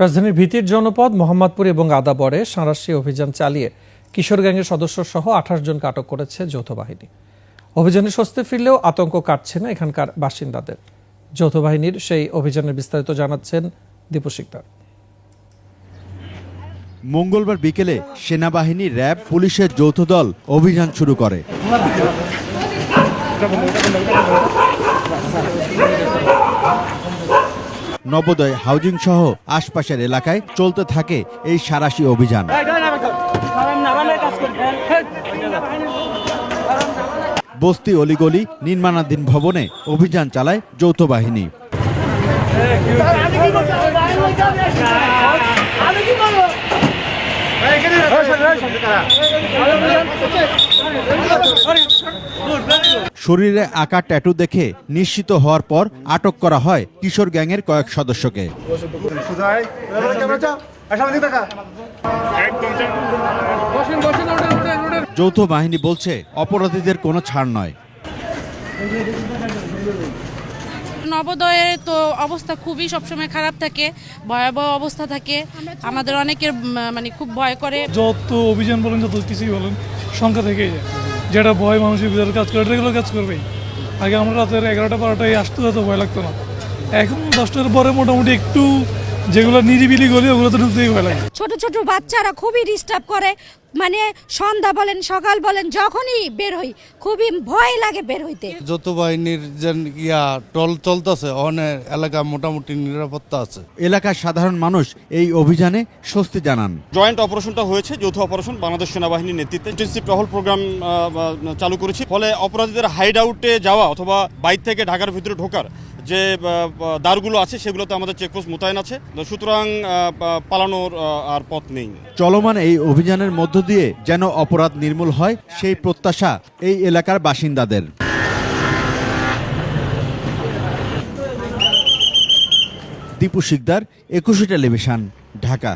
রাজধানীর ভীতির জনপদ, মোহাম্মদপুর এবং আদাবরে সাঁড়াশি অভিযান চালিয়ে কিশোর গ্যাংয়ের সদস্য সহ আঠাশ জনকে আটক করেছে যৌথ বাহিনী অভিযানে স্বস্তি ফিরলেও আতঙ্ক কাটছে না এখানকার বাসিন্দাদের। যৌথ বাহিনীর সেই অভিযানের বিস্তারিত জানাচ্ছেন দীপু শিকদার। মঙ্গলবার বিকেলে সেনাবাহিনী, র্যাব, পুলিশের যৌথ দল অভিযান শুরু করে। নবোদয় হাউজিং সহ আশপাশের এলাকায় চলতে থাকে এই সারাশি অভিযান বস্তি অলিগলি নির্মাণাধীন ভবনে অভিযান চালায় যৌথ বাহিনী শরীরে আঁকা ট্যাটু দেখে নিশ্চিত হওয়ার পর আটক করা হয় কিশোর গ্যাংয়ের কয়েক সদস্যকে। যৌথ বাহিনী বলছে অপরাধীদের কোনো ছাড় নয়। নবোদয়ে তো অবস্থা খুবই সবসময় খারাপ থাকে ভয়াবহ অবস্থা থাকে। আমাদের অনেকের মানে খুব ভয় করে। যত অভিযান বলেন যত কিছুই বলেন সংখ্যা থেকেই যায়। যেটা ভয় মানুষের ভিতরে কাজ করে এগুলো কাজ করবে। আগে আমরা রাতের এগারোটা, বারোটায় আসতে যেত, ভয় লাগতো না। এখন দশটার পরে মোটামুটি একটু যেগুলো নিরিবিলি গলি ওগুলো তো ঢুকতেই ভয় লাগে। ছোট ছোট বাচ্চারা খুবই ডিস্টার্ব করে। মানে সন্ধ্যা বলেন সকাল বলেন যখনই বের হই খুবই ভয় লাগে বের হইতে। যৌথ বাহিনীর যে ইয়া টল চলতেছে অনেক এলাকা মোটামুটি নিরাপত্তা আছে। এলাকার সাধারণ মানুষ এই অভিযানে স্বস্তি জানান। জয়েন্ট অপারেশনটা হয়েছে যৌথ অপারেশন বাংলাদেশ সেনাবাহিনীর নেতৃত্বে। ইন্টেন্সিভ টহল প্রোগ্রাম চালু করেছি। ফলে অপরাধীদের হাইড আউটে যাওয়া অথবা বাইর থেকে ঢাকার ভিতরে ঢোকার যে দ্বারগুলো আছে, সেগুলোতে আমাদের চেকপোস্ট মোতায়েন আছে। সুতরাং পালানোর আর পথ নেই। চলমান এই অভিযানের মধ্য দিয়ে যেন অপরাধ নির্মূল হয়, সেই প্রত্যাশা এই এলাকার বাসিন্দাদের। দীপু শিকদার, একুশে টেলিভিশন, ঢাকা।